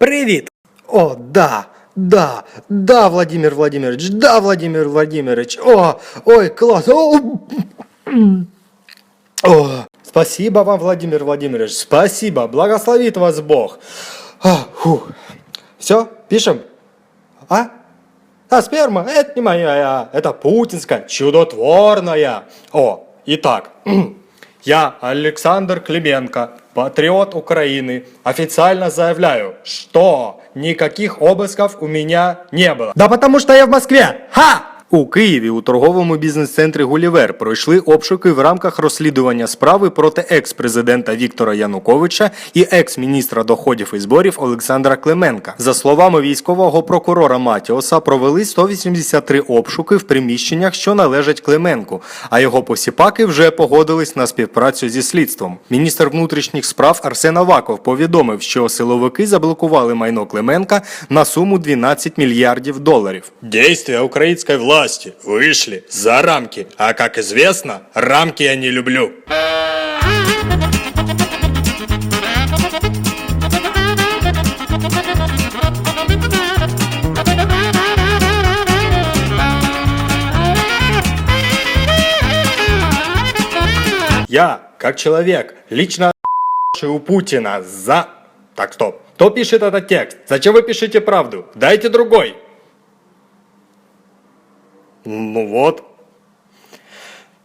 Привіт! О, да, да, да, Владимир Владимирович, да, Владимир Владимирович. О, ой, класс. О, о, спасибо вам, Владимир Владимирович, спасибо, благословит вас Бог. А. Все, пишем? А? А сперма, это не моя, это путинская, чудотворная. О, итак, я, Александр Клименко, патриот Украины, официально заявляю, что никаких обысков у меня не было. Да потому что я в Москве! Ха! У Києві у торговому бізнес-центрі Гулівер пройшли обшуки в рамках розслідування справи проти екс-президента Віктора Януковича і екс-міністра доходів і зборів Олександра Клименка. За словами військового прокурора Матіоса, провели 183 обшуки в приміщеннях, що належать Клименку, а його посіпаки вже погодились на співпрацю зі слідством. Міністр внутрішніх справ Арсен Аваков повідомив, що силовики заблокували майно Клименка на суму 12 мільярдів доларів. Действия украинской власти вышли за рамки, а как известно, рамки я не люблю. Я, как человек, лично у Путина за... Так, стоп. Кто пишет этот текст? Зачем вы пишете правду? Дайте другой. Ну вот.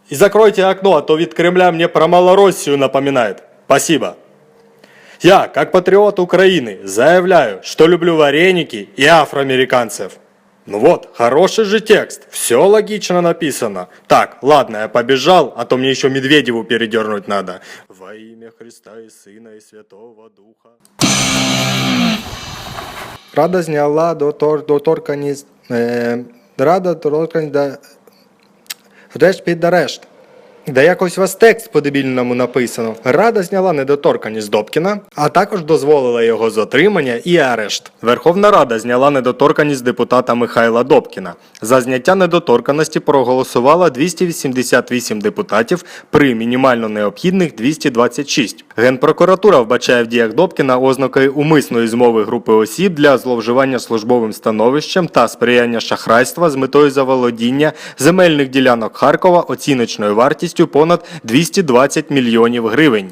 И закройте окно, а то вид Кремля мне про Малороссию напоминает. Спасибо. Я, как патриот Украины, заявляю, что люблю вареники и афроамериканцев. Ну вот, хороший же текст, все логично написано. Так, ладно, я побежал, а то мне еще Медведеву передернуть надо. Во имя Христа и Сына и Святого Духа. Рада зняла дотор, доторканість. Е, рада доторканість да, решт під арешт. Де якось вас текст по-дебільному написано. Рада зняла недоторканість Добкіна, а також дозволила його затримання і арешт. Верховна Рада зняла недоторканість депутата Михайла Добкіна. За зняття недоторканості проголосувало 288 депутатів при мінімально необхідних 226. Генпрокуратура вбачає в діях Добкіна ознаки умисної змови групи осіб для зловживання службовим становищем та сприяння шахрайства з метою заволодіння земельних ділянок Харкова оціночною вартістю понад 220 мільйонів гривень.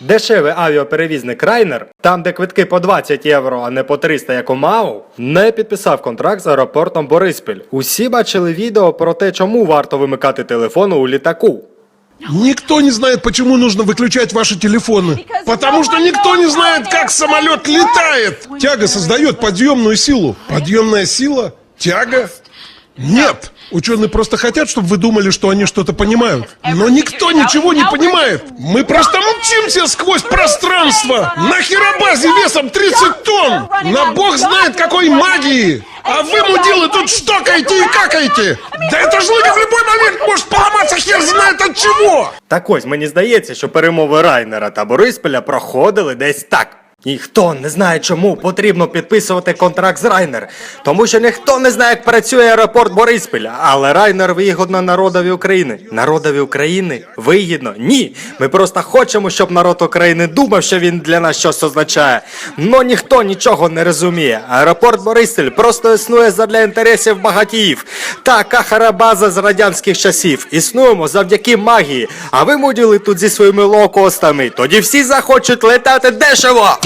Дешевий авіаперевізник Райнер, там де квитки по 20 євро, а не по 300, як у МАУ, не підписав контракт з аеропортом Бориспіль. Усі бачили відео про те, чому варто вимикати телефон у літаку. Никто не знает, почему нужно выключать ваши телефоны. Потому что никто не знает, как самолет летает. Тяга создает подъемную силу. Подъемная сила? Тяга? Нет. Ученые просто хотят, чтобы вы думали, что они что-то понимают. Но никто ничего не понимает. Мы просто мчимся сквозь пространство. На херобазе весом 30 тонн. На бог знает какой магии. А вы, мудилы, тут штокаете и какаете. Да это жлыга в любой момент может поломаться хер знает от чего. Так ось мені здається, що перемови Райнера та Бориспіля проходили десь так. Ніхто не знає, чому потрібно підписувати контракт з Райнер, тому що ніхто не знає, як працює аеропорт Бориспіля. Але Райнер вигідно народові України. Народові України вигідно? Ні. Ми просто хочемо, щоб народ України думав, що він для нас щось означає. Но ніхто нічого не розуміє. Аеропорт Бориспіль просто існує задля інтересів багатіїв. Така харабаза з радянських часів. Існуємо завдяки магії. А ви муділи тут зі своїми лоукостами. Тоді всі захочуть летати дешево.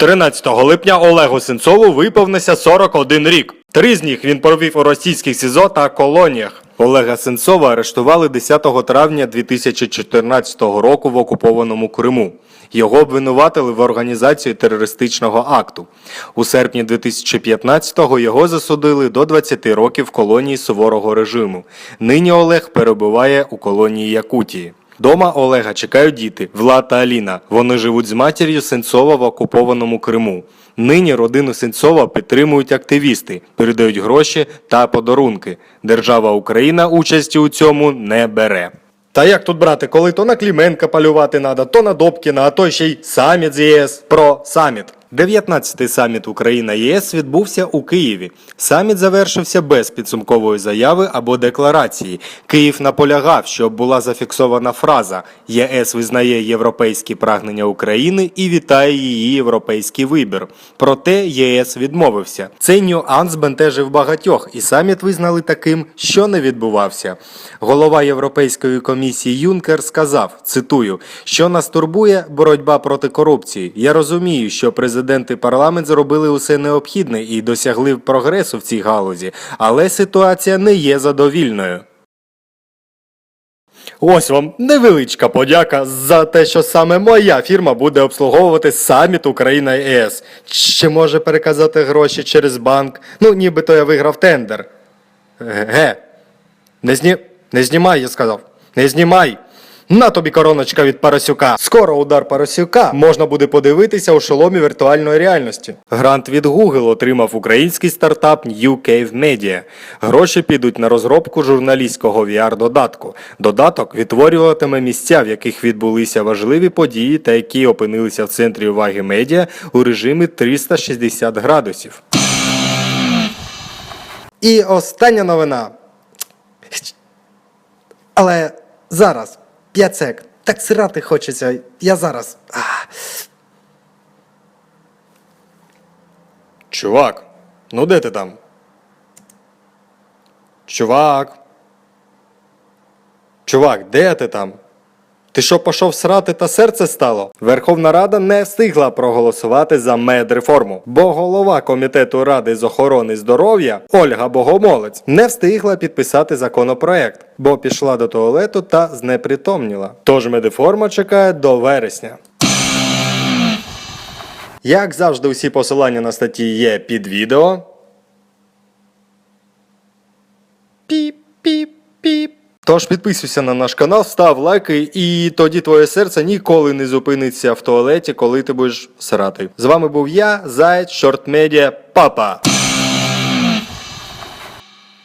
13 липня Олегу Сенцову виповнився 41 рік. Три з них він провів у російських СІЗО та колоніях. Олега Сенцова арештували 10 травня 2014 року в окупованому Криму. Його обвинуватили в організації терористичного акту. У серпні 2015-го його засудили до 20 років колонії суворого режиму. Нині Олег перебуває у колонії Якутії. Дома Олега чекають діти Влад та Аліна. Вони живуть з матір'ю Сенцова в окупованому Криму. Нині родину Сенцова підтримують активісти, передають гроші та подарунки. Держава Україна участі у цьому не бере. Та як тут брати, коли то на Кліменка полювати надо, то на Добкіна, а то ще й саміт з ЄС про саміт. 19-й саміт Україна ЄС відбувся у Києві. Саміт завершився без підсумкової заяви або декларації. Київ наполягав, щоб була зафіксована фраза ЄС визнає європейські прагнення України і вітає її європейський вибір. Проте ЄС відмовився. Цей нюанс бентежив багатьох, і саміт визнали таким, що не відбувався. Голова Європейської комісії Юнкер сказав: цитую, що нас турбує боротьба проти корупції. Я розумію, що президент і парламент зробили усе необхідне і досягли прогресу в цій галузі, але ситуація не є задовільною. Ось вам невеличка подяка за те, що саме моя фірма буде обслуговувати саміт Україна ЄС. Чи може переказати гроші через банк? Ну, нібито я виграв тендер. Ге. Не зні... Не знімай, я сказав. Не знімай. На тобі короночка від Парасюка. Скоро удар Парасюка можна буде подивитися у шоломі віртуальної реальності. Грант від Google отримав український стартап New Cave Media. Гроші підуть на розробку журналістського VR-додатку. Додаток відтворюватиме місця, в яких відбулися важливі події та які опинилися в центрі уваги медіа у режимі 360 градусів. І остання новина. Але зараз, 5 сек. Так сирати хочеться. Я зараз. Ах. Чувак, ну де ти там? Чувак. Чувак, де ти там? Ти що пішов срати та серце стало? Верховна Рада не встигла проголосувати за медреформу, бо голова комітету ради з охорони здоров'я Ольга Богомолець не встигла підписати законопроект, бо пішла до туалету та знепритомніла. Тож медреформа чекає до вересня. Як завжди, усі посилання на статті є під відео. Піп-піп-піп. Тож підписуйся на наш канал, став лайки, і тоді твоє серце ніколи не зупиниться в туалеті, коли ти будеш срати. З вами був я, Заяць, Шорт Медіа, Папа.